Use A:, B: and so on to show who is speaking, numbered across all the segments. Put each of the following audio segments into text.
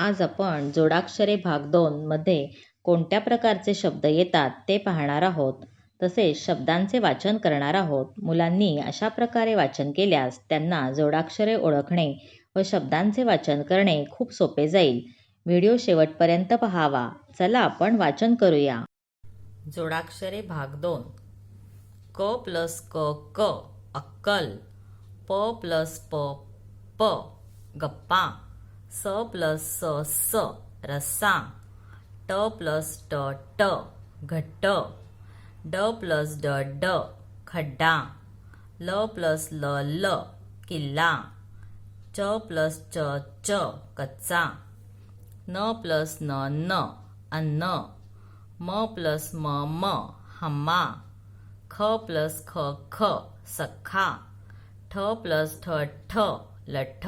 A: आज आपण जोडाक्षरे भाग दोन मध्ये कोणत्या प्रकारचे शब्द येतात ते पाहणार आहोत. तसेच शब्दांचे वाचन करणार आहोत. मुलांनी अशा प्रकारे वाचन केल्यास त्यांना जोडाक्षरे ओळखणे व शब्दांचे वाचन करणे खूप सोपे जाईल. व्हिडिओ शेवटपर्यंत पहावा. चला आपण वाचन करूया. जोडाक्षरे भाग दोन. क प्लस क क अक्कल. प प्लस प प गप्पा. स प्लस स स रस्सा ट प्लस ट ट घट्ट ड प्लस ड ड खड्डा. ल प्लस ल ल किल्ला. च प्लस च च कच्चा. न प्लस न न अन्न. म प्लस म म हम्मा. ख प्लस ख ख सख्खा. ठ प्लस ठ ठ लठ्ठ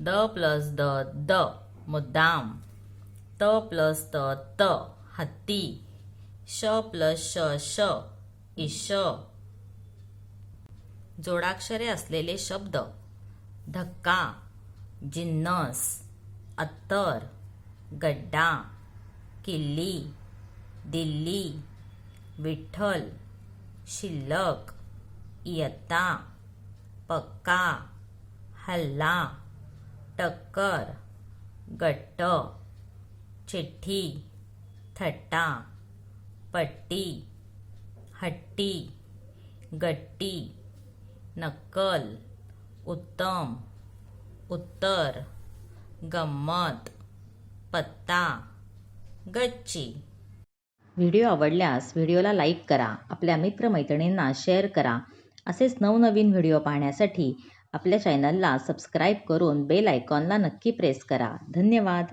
A: द प्लस द द. मुद्दाम. त प्लस त त. हत्ती. श प्लस श श. इश. जोडाक्षरे असलेले शब्द. धक्का. जिन्नस. अत्तर. गड्डा. किल्ली. दिल्ली. विठ्ठल. शिल्लक. इयत्ता. पक्का. हल्ला. टक्कर गट्ट चिठ्ठी थट्टा पट्टी हट्टी गट्टी नक्कल उत्तम उत्तर गंमत पत्ता गच्ची. व्हिडिओ आवडल्यास व्हिडिओला लाईक करा आपल्या मित्रमैत्रिणींना शेअर करा. असेच नवनवीन व्हिडिओ पाहण्यासाठी आपल्या चॅनलला सबस्क्राईब करून बेल आयकॉनला नक्की प्रेस करा. धन्यवाद.